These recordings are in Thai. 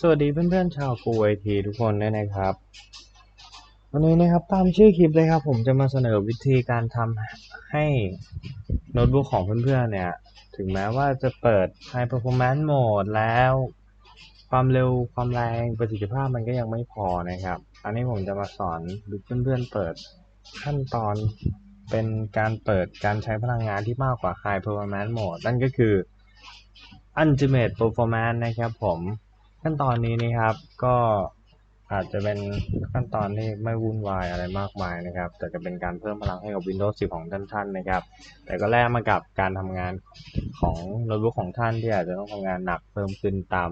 สวัสดีเพื่อนๆชาวกูไอทีทุกคนด้วยนะครับ วันนี้นะครับตามชื่อคลิปเลยครับ ผมจะมาเสนอวิธีการทำให้โน้ตบุ๊กของเพื่อนๆเนี่ย ถึงแม้ว่าจะเปิด High Performance Mode แล้ว ความเร็วความแรงประสิทธิภาพมันก็ยังไม่พอนะครับ อันนี้ผมจะมาสอนเพื่อนๆเปิดขั้นตอนเป็นการเปิดการใช้พลังงานที่มากกว่า High Performance Mode นั่นก็คือ Ultimate Performance นะครับผม ขั้นตอนนี้นะครับก็อาจจะเป็นขั้นตอนที่ไม่วุ่นวายอะไรมากมายนะครับ แต่จะเป็นการเพิ่มพลังให้กับ Windows 10 ของท่านๆนะครับ แต่ก็แลกมากับการทำงานของโน้ตบุ๊กของท่านที่อาจจะต้องทำงานหนักเพิ่มขึ้นตาม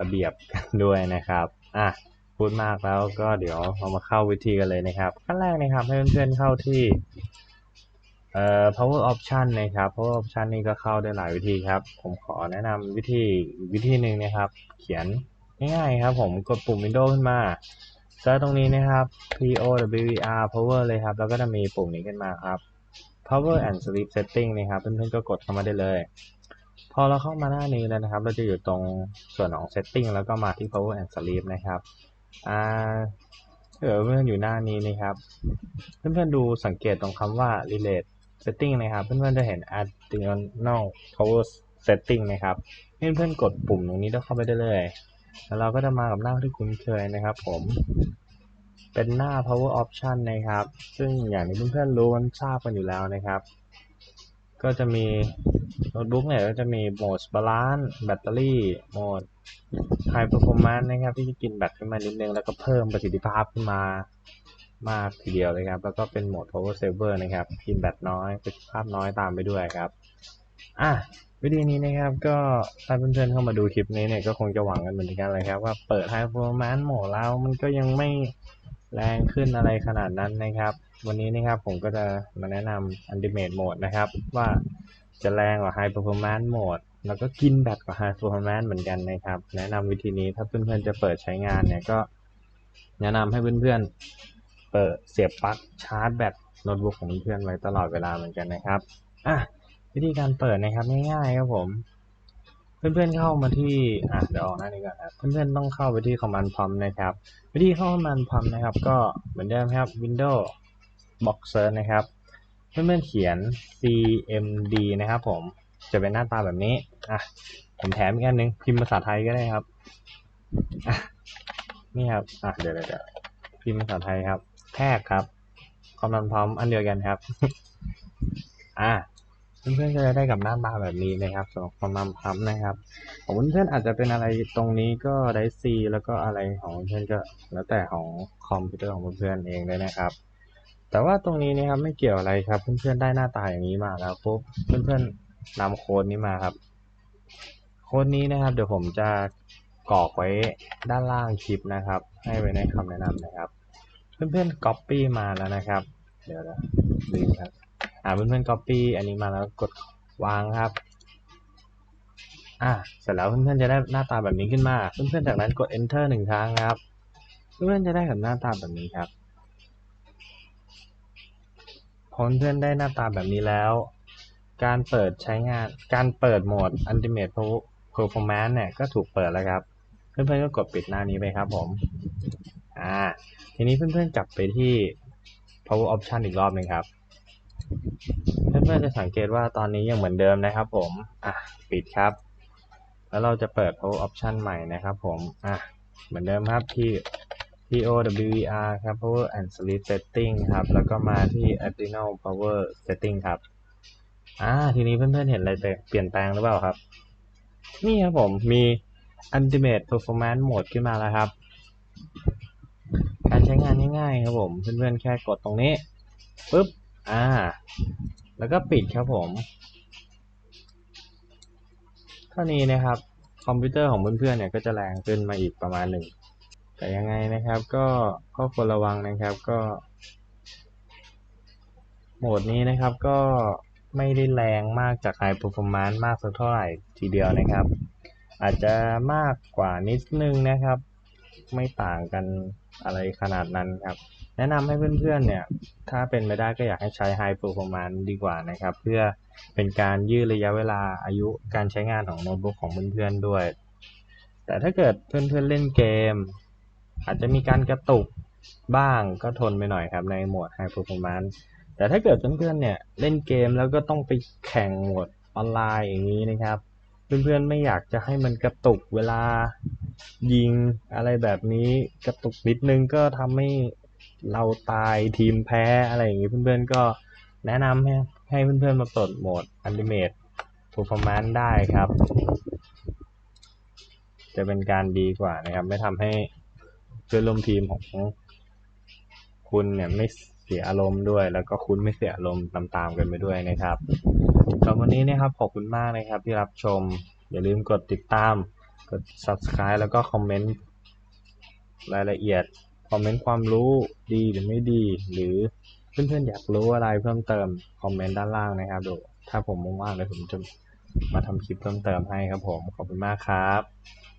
ระเบียบกันด้วยนะครับอะพูดมากแล้วก็เดี๋ยวเรามาเข้าวิธีกันเลยนะครับขั้นแรกนะครับให้เพื่อนๆเข้าที่ เอ่อ power option นะครับ power option นี่ก็เข้าได้หลายวิธีครับ ผมขอแนะนำวิธีวิธีหนึ่งนะครับ เขียนง่ายๆครับ ผมกดปุ่ม Windows ขึ้นมาเจอตรงนี้นะครับ POWER power เลยครับ แล้วก็จะมีปุ่มนี้ขึ้นมาครับ power and sleep setting นะครับเพื่อนๆก็กดเข้ามาได้เลย พอเราเข้ามาหน้านี้แล้วนะครับ เราจะอยู่ตรงส่วนของ setting แล้วก็มาที่ power and sleep นะครับอ่าเกิดเพื่อนอยู่หน้านี้นะครับ เพื่อนๆดูสังเกตตรงคำว่า relate setting นะครับ เพื่อนๆจะเห็น additional power setting นะครับเพื่อนๆกดปุ่มตรงนี้แล้วเข้าไปได้เลย แล้วเราก็จะมากับหน้าที่คุ้นเคยนะครับ ผม เป็นหน้า power option นะครับ ซึ่งอย่างที่เพื่อนๆรู้กันทราบกันอยู่แล้วนะครับ ก็จะมีโน้ตบุ๊กเนี่ยก็จะมีโหมด balance แบตเตอรี่โหมด high performance นะครับ ที่จะกินแบตขึ้นมานิดนึง แล้วก็เพิ่มประสิทธิภาพขึ้นมา มากทีเดียวเลยครับ แล้วก็เป็นโหมด power saver นะครับ กินแบตน้อยประสิทธิภาพน้อยตามไปด้วยครับอะวิธีนี้นะครับก็ถ้าเพื่อนๆเข้ามาดูคลิปนี้เนี่ยก็คงจะหวังกันเหมือนกันเลยครับ ว่าเปิด high performance โหมดแล้วมันก็ยังไม่แรงขึ้นอะไรขนาดนั้นนะครับ วันนี้นะครับผมก็จะมาแนะนำ ultimate mode นะครับ ว่าจะแรงกว่า high performance mode แล้วก็กินแบตกว่า high performance เหมือนกันนะครับ แนะนำวิธีนี้ถ้าเพื่อนๆจะเปิดใช้งานเนี่ยก็แนะนำให้เพื่อนๆ เปิดเสียบปลั๊กชาร์จแบตโน้ตบุ๊กของเพื่อนไว้ตลอดเวลาเหมือนกันนะครับอะวิธีการเปิดนะครับง่ายๆครับผม เพื่อนๆเข้ามาที่อะเดี๋ยวออกหน้านี้ก่อนครับเพื่อนๆต้องเข้าไปที่ command prompt นะครับ วิธีเข้า command prompt นะครับ ก็เหมือนเดิมครับ Windows box search นะครับ เพื่อนๆเขียน cmd นะครับผมจะเป็นหน้าตาแบบนี้อะผมแถมอีกอันหนึงพิมพ์ภาษาไทยก็ได้ครับอะนี่ครับอะเดี๋ยวเดี๋ยวพิมพ์ภาษาไทยครับ แทรกครับ command prompt อันเดียวกันครับ อะเพื่อนๆก็จะได้กับหน้าตาแบบนี้นะครับสำหรับความนำพับนะครับของเพื่อนๆอาจจะเป็นอะไรตรงนี้ก็ได้ C แล้วก็อะไรของเพื่อนก็แล้วแต่ของคอมพิวเตอร์ของเพื่อนๆเองเลยนะครับ แต่ว่าตรงนี้นะครับไม่เกี่ยวอะไรครับ เพื่อนๆได้หน้าตาอย่างนี้มาแล้วปุ๊บเพื่อนๆนำโค้ดนี้มาครับ โค้ดนี้นะครับ เดี๋ยวผมจะกรอกไว้ด้านล่างคลิปนะครับ ให้ไว้ในคำแนะนำนะครับ เพื่อนๆ copy มาแล้วนะครับ เดี๋ยวนะลืมครับ อ่าเพื่อนๆ copy อันนี้มาแล้วกดวางครับ อ่าเสร็จแล้วเพื่อนๆ จะได้หน้าตาแบบนี้ขึ้นมา เพื่อนๆ จากนั้นกด enter หนึ่งครั้งครับ เพื่อนๆ จะได้กับหน้าตาแบบนี้ครับพอเพื่อนๆได้หน้าตาแบบนี้แล้ว การเปิดใช้งาน การเปิดโหมด Ultimate Performance เนี่ยก็ถูกเปิดแล้วครับ เพื่อนๆ ก็กดปิดหน้านี้ไปครับผม อ่าทีนี้เพื่อนๆกลับไปที่ power option อีกรอบหนึ่งครับ เพื่อนๆจะสังเกตว่าตอนนี้ยังเหมือนเดิมนะครับผมอะปิดครับ แล้วเราจะเปิด power option ใหม่นะครับผมอะเหมือนเดิมครับที่ POWER ครับ power and sleep setting ครับ แล้วก็มาที่ additional power setting ครับอ่าทีนี้เพื่อนๆเห็นอะไรเปลี่ยนแปลงหรือเปล่าครับ นี่ครับผมมี ultimate performance mode ขึ้นมาแล้วครับ ง่ายๆครับผมเพื่อนๆแค่กดตรงนี้ปุ๊บอ่า แล้วก็ปิดครับผมเท่านี้นะครับคอมพิวเตอร์ของเพื่อนๆเนี่ยก็จะแรงขึ้นมาอีกประมาณหนึ่งแต่ยังไงนะครับ ก็ข้อควรระวังนะครับก็ โหมดนี้นะครับก็ไม่ได้แรงมากจาก High Performance มากสักเท่าไหร่ทีเดียวนะครับ อาจจะมากกว่านิดนึงนะครับ ไม่ต่างกันอะไรขนาดนั้นครับ แนะนำให้เพื่อนๆเนี่ย ถ้าเป็นไปได้ก็อยากให้ใช้ High Performance ดีกว่านะครับ เพื่อเป็นการยืดระยะเวลาอายุการใช้งานของโน้ตบุ๊กของเพื่อนๆด้วย แต่ถ้าเกิดเพื่อนๆเล่นเกม อาจจะมีการกระตุกบ้างก็ทนไปหน่อยครับในโหมด High Performance แต่ถ้าเกิดเพื่อนๆเนี่ยเล่นเกมแล้วก็ต้องไปแข่งโหมดออนไลน์อย่างนี้นะครับ เพื่อนๆไม่อยากจะให้มันกระตุกเวลา ยิงอะไรแบบนี้กระตุกนิดนึงก็ทำให้เราตายทีมแพ้อะไรอย่างนี้เพื่อนๆก็แนะนำให้ให้เพื่อนๆมาปิดโหมด Ultimate Performance ได้ครับ จะเป็นการดีกว่านะครับ ไม่ทำให้เพื่อนร่วมทีมของคุณเนี่ยไม่เสียอารมณ์ด้วย แล้วก็คุณไม่เสียอารมณ์ตามๆกันไปด้วยนะครับสำหรับวันนี้นะครับขอบคุณมากนะครับที่รับชม อย่าลืมกดติดตาม กด subscribe แล้วก็คอมเมนต์รายละเอียด คอมเมนต์ความรู้ดีหรือไม่ดี หรือเพื่อนๆอยากรู้อะไรเพิ่มเติม คอมเมนต์ด้านล่างนะครับดูถ้าผมว่างๆเลยผมจะมาทำคลิปเพิ่มเติมให้ครับผม ขอบคุณมากครับ